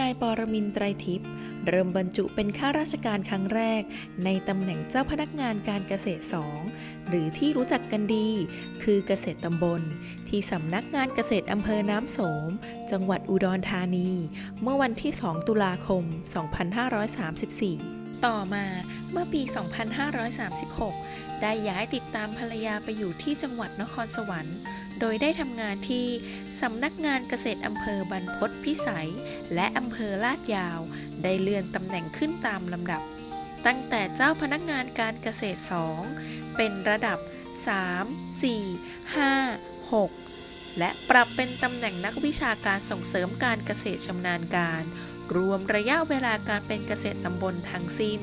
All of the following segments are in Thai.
นายปรมินทร์ไตรทิพย์เริ่มบรรจุเป็นข้าราชการครั้งแรก ในตำแหน่งเจ้าพนักงานการเกษตร2หรือที่รู้จักกันดี คือเกษตรตำบล ที่สำนักงานเกษตรอำเภอน้ำโสม จังหวัดอุดรธานี เมื่อวันที่ 2 ตุลาคม 2534ต่อมาเมื่อปี 2536 ได้ย้ายติดตามภรรยาไปอยู่ที่จังหวัดนครสวรรค์ โดยได้ทำงานที่สำนักงานเกษตรอำเภอบรรพตพิสัย และอำเภอลาดยาว ได้เลื่อนตำแหน่งขึ้นตามลำดับ ตั้งแต่เจ้าพนักงานการเกษตร 2 เป็นระดับ 3 4 5 6และปรับเป็นตำแหน่งนักวิชาการส่งเสริมการเกษตรชำนาญการ รวมระยะเวลาการเป็นเกษตรตำบลทั้งสิ้น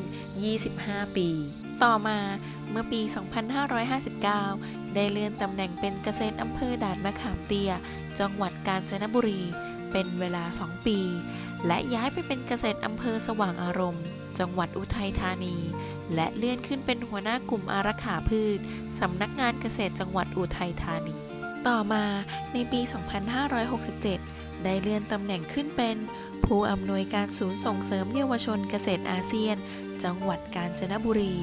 25 ปี ต่อมาเมื่อปี 2559 ได้เลื่อนตำแหน่งเป็นเกษตรอำเภอด่านมะขามเตี้ย จังหวัดกาญจนบุรี เป็นเวลา 2 ปี และย้ายไปเป็นเกษตรอำเภอสว่างอารมณ์ จังหวัดอุทัยธานี และเลื่อนขึ้นเป็นหัวหน้ากลุ่มอารักขาพืชสำนักงานเกษตรจังหวัดอุทัยธานี ต่อมาในปี 2567 ได้เลื่อนตำแหน่งขึ้นเป็น ผู้อำนวยการศูนย์ส่งเสริมเยาวชนเกษตรอาเซียน จังหวัดกาญจนบุรี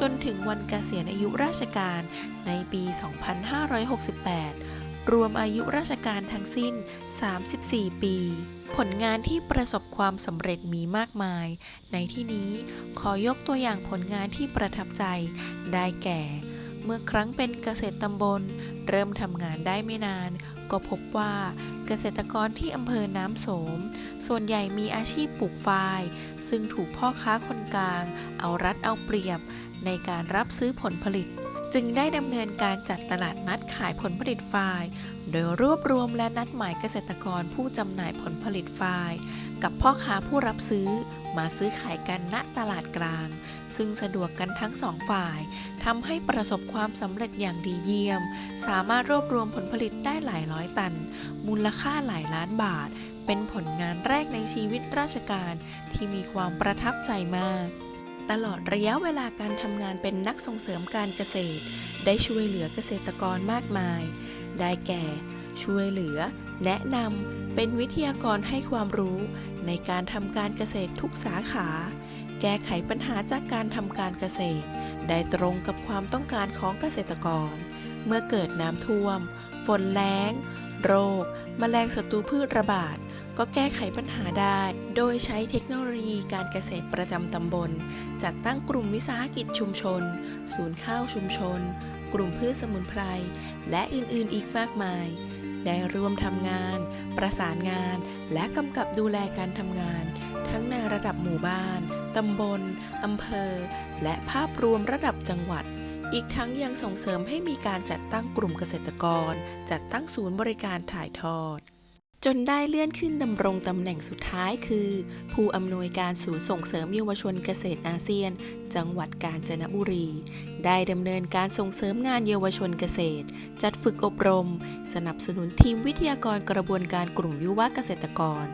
จนถึงวันเกษียณอายุราชการในปี 2568 รวมอายุราชการทั้งสิ้น 34 ปี ผลงานที่ประสบความสำเร็จมีมากมาย ในที่นี้ขอยกตัวอย่างผลงานที่ประทับใจได้แก่ เมื่อครั้งเป็นเกษตรตำบล เริ่มทำงานได้ไม่นาน ก็พบว่าเกษตรกรที่อำเภอน้ำโสม ส่วนใหญ่มีอาชีพปลูกฝ้าย ซึ่งถูกพ่อค้าคนกลาง เอารัดเอาเปรียบในการรับซื้อผลผลิต จึงได้ดำเนินการจัดตลาดนัดขายผลผลิตฝาย โดยรวบรวมและนัดหมายเกษตรกรผู้จำหน่ายผลผลิตฝาย กับพ่อค้าผู้รับซื้อ มาซื้อขายกันณตลาดกลาง ซึ่งสะดวกกันทั้งสองฝ่ายทำให้ประสบความสำเร็จอย่างดีเยี่ยม สามารถรวบรวมผลผลิตได้หลายร้อยตัน มูลค่าหลายล้านบาท เป็นผลงานแรกในชีวิตราชการที่มีความประทับใจมาก ตลอดระยะเวลาการทำงานเป็นนักส่งเสริมการเกษตร ได้ช่วยเหลือเกษตรกรมากมาย ได้แก่ ช่วยเหลือ แนะนำเป็นวิทยากรให้ความรู้ในการทำการเกษตรทุกสาขา แก้ไขปัญหาจากการทำการเกษตร ได้ตรงกับความต้องการของเกษตรกร เมื่อเกิดน้ำท่วม ฝนแล้ง โรค แมลงศัตรูพืชระบาด ก็แก้ไขปัญหาได้ โดยใช้เทคโนโลยีการเกษตรประจำตำบล จัดตั้งกลุ่มวิสาหกิจชุมชน ศูนย์ข้าวชุมชน กลุ่มพืชสมุนไพร และอื่นๆ อีกมากมาย ได้ร่วมทำงาน ประสานงาน และกำกับดูแลการทำงาน ทั้งในระดับหมู่บ้าน ตำบล อำเภอ และภาพรวมระดับจังหวัดอีกทั้งยังส่งเสริมให้มีการจัดตั้งกลุ่มเกษตรกร จัดตั้งศูนย์บริการถ่ายทอด จนได้เลื่อนขึ้นดำรงตำแหน่งสุดท้ายคือ ผู้อำนวยการศูนย์ส่งเสริมเยาวชนเกษตรอาเซียน จังหวัดกาญจนบุรี ได้ดำเนินการส่งเสริมงานเยาวชนเกษตร จัดฝึกอบรม สนับสนุนทีมวิทยากรกระบวนการกลุ่มยุวเกษตรกร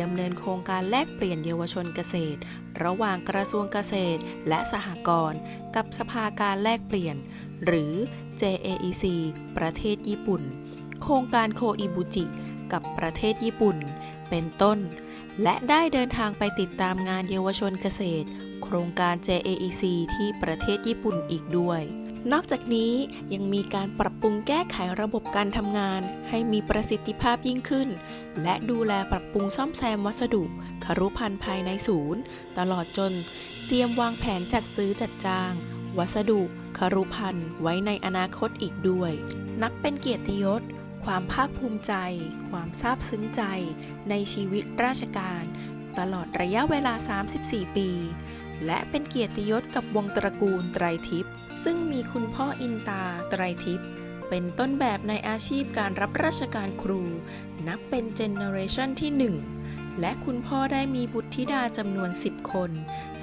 ดำเนินโครงการแลกเปลี่ยนเยาวชนเกษตร ระหว่างกระทรวงเกษตร และสหกรณ์กับสภาการแลกเปลี่ยน หรือ JAEC ประเทศญี่ปุ่น โครงการโคอิบุจิ กับประเทศญี่ปุ่น เป็นต้น และได้เดินทางไปติดตามงานเยาวชนเกษตร โครงการ JAEC ที่ประเทศญี่ปุ่นอีกด้วย นอกจากนี้ยังมีการปรับปรุงแก้ไขระบบการทำงาน ให้มีประสิทธิภาพยิ่งขึ้น และดูแลปรับปรุงซ่อมแซมวัสดุครุภัณฑ์ภายในศูนย์ ตลอดจน เตรียมวางแผนจัดซื้อจัดจ้าง วัสดุครุภัณฑ์ไว้ในอนาคตอีกด้วย นับเป็นเกียรติยศ ความภาคภูมิใจ ความซาบซึ้งใจ ในชีวิตราชการ ตลอดระยะเวลา 34 ปี และเป็นเกียรติยศกับวงตระกูลไตรทิพย์ซึ่งมีคุณพ่ออินตาไตรทิพย์เป็นต้นแบบในอาชีพการรับราชการครู นับเป็นเจเนอเรชันที่ 1 และคุณพ่อได้มีบุตรธิดาจำนวน 10 คน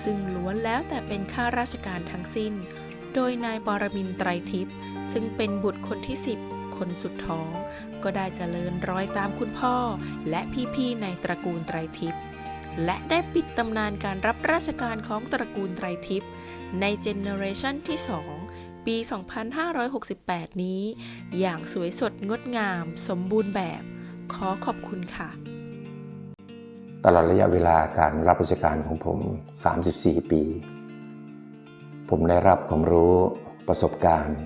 ซึ่งล้วนแล้วแต่เป็นข้าราชการทั้งสิ้น โดยนายปรมินไตรทิพย์ซึ่งเป็นบุตรคนที่ 10 คนสุดท้อง ก็ได้เจริญรอยตามคุณพ่อ และพี่ๆในตระกูลไตรทิพย์และได้ปิดตำนานการรับราชการของตระกูลไตรทิพย์ในเจเนอเรชันที่ 2 ปี 2568 นี้ อย่างสวยสดงดงาม สมบูรณ์แบบ ขอขอบคุณค่ะ ตลอดระยะเวลาการรับราชการของผม 34 ปี ผมได้รับความรู้ประสบการณ์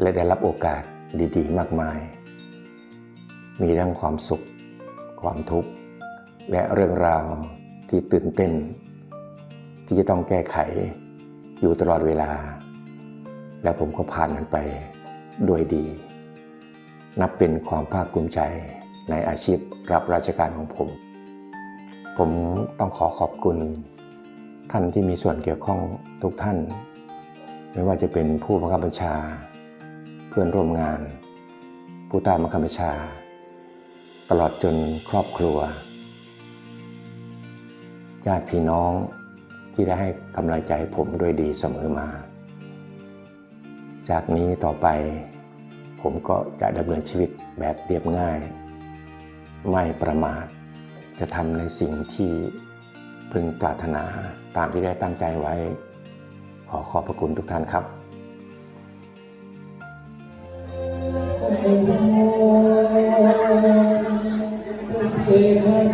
และได้รับโอกาส ดีๆ มากมาย มีทั้งความสุข ความทุกข์ และเรื่องราวที่ตื่นเต้น ที่จะต้องแก้ไขอยู่ตลอดเวลา และผมก็ผ่านมันไปด้วยดี นับเป็นความภาคภูมิใจในอาชีพรับราชการของผม ผมต้องขอขอบคุณท่านที่มีส่วนเกี่ยวข้องทุกท่าน ไม่ว่าจะเป็นผู้บังคับบัญชา พื่อนร่วมงาน ผู้ใต้บังคับบัญชา ตลอดจนครอบครัว ญาติพี่น้องที่ได้ให้กำลังใจผมด้วยดีเสมอมา จากนี้ต่อไป ผมก็จะดำเนินชีวิตแบบเรียบง่าย ไม่ประมาท จะทำในสิ่งที่พึงปรารถนาตามที่ได้ตั้งใจไว้ ขอขอบพระคุณทุกท่านครับ เอกทา